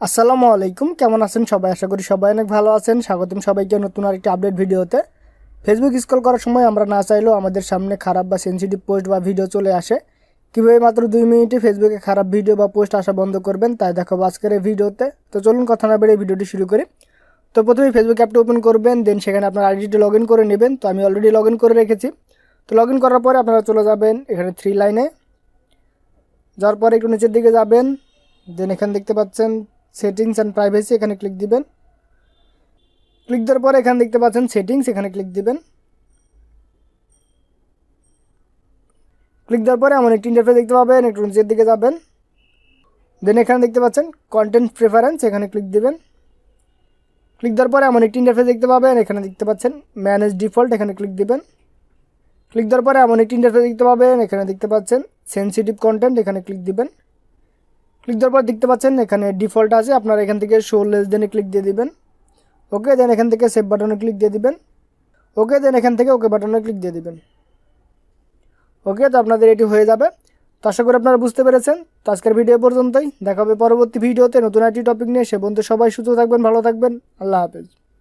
আসসালামু আলাইকুম, কেমন আছেন সবাই? আশা করি সবাই অনেক ভালো আছেন। স্বাগতম সবাইকে নতুন আরেকটি আপডেট ভিডিওতে। ফেসবুক স্ক্রল করার সময় আমরা না চাইলেও আমাদের সামনে খারাপ বা সেন্সিটিভ পোস্ট বা ভিডিও চলে আসে। কীভাবে মাত্র দুই মিনিটে ফেসবুকে খারাপ ভিডিও বা পোস্ট আসা বন্ধ করবেন, তাই দেখাবো আজকের এই ভিডিওতে। তো চলুন কথা না বেড়ে ভিডিওটি শুরু করি। তো প্রথমে ফেসবুক অ্যাপটি ওপেন করবেন দেন সেখানে আপনার আইডিটি লগ করে নেবেন। তো আমি অলরেডি লগ করে রেখেছি। তো লগ করার পরে আপনারা চলে যাবেন এখানে থ্রি লাইনে যাওয়ার পরে একটু নিচের দিকে যাবেন দেন এখানে দেখতে পাচ্ছেন সেটিংস অ্যান্ড প্রাইভেসি এখানে ক্লিক দিবেন। ক্লিক দেওয়ার পরে এখানে দেখতে পাচ্ছেন সেটিংস এখানে ক্লিক দিবেন। ক্লিক দেওয়ার পরে এমন একটি ইন্টারফেস দেখতে পাবেন, একটু নিচের দিকে যাবেন। দেন এখানে দেখতে পাচ্ছেন কন্টেন্ট প্রেফারেন্স এখানে ক্লিক দিবেন। ক্লিক দেওয়ার পরে এমন একটি ইন্টারফেস দেখতে পাবেন, এখানে দেখতে পাচ্ছেন ম্যানেজ ডিফল্ট এখানে ক্লিক দিবেন। ক্লিক দেওয়ার পরে এমন একটি ইন্টারফেস দেখতে পাবেন, এখানে দেখতে পাচ্ছেন সেন্সিটিভ কন্টেন্ট এখানে ক্লিক দিবেন। ক্লিক দেওয়ার পর দেখতে পাচ্ছেন এখানে ডিফল্ট আছে। আপনারা এখান থেকে শো লেস দেনে ক্লিক দিয়ে দিবেন। ওকে দেন এখান থেকে সেভ বাটনে ক্লিক দিয়ে দিবেন। ওকে দেন এখান থেকে ওকে বাটনে ক্লিক দিয়ে দিবেন। ওকে তো আপনাদের এটি হয়ে যাবে। তো আশা করি আপনারা বুঝতে পেরেছেন। তো আজকের ভিডিও পর্যন্তই। দেখা হবে পরবর্তী ভিডিওতে নতুন একটি টপিক নিয়ে। সে বন্ধু সবাই সুস্থ থাকবেন, ভালো থাকবেন। আল্লাহ হাফেজ।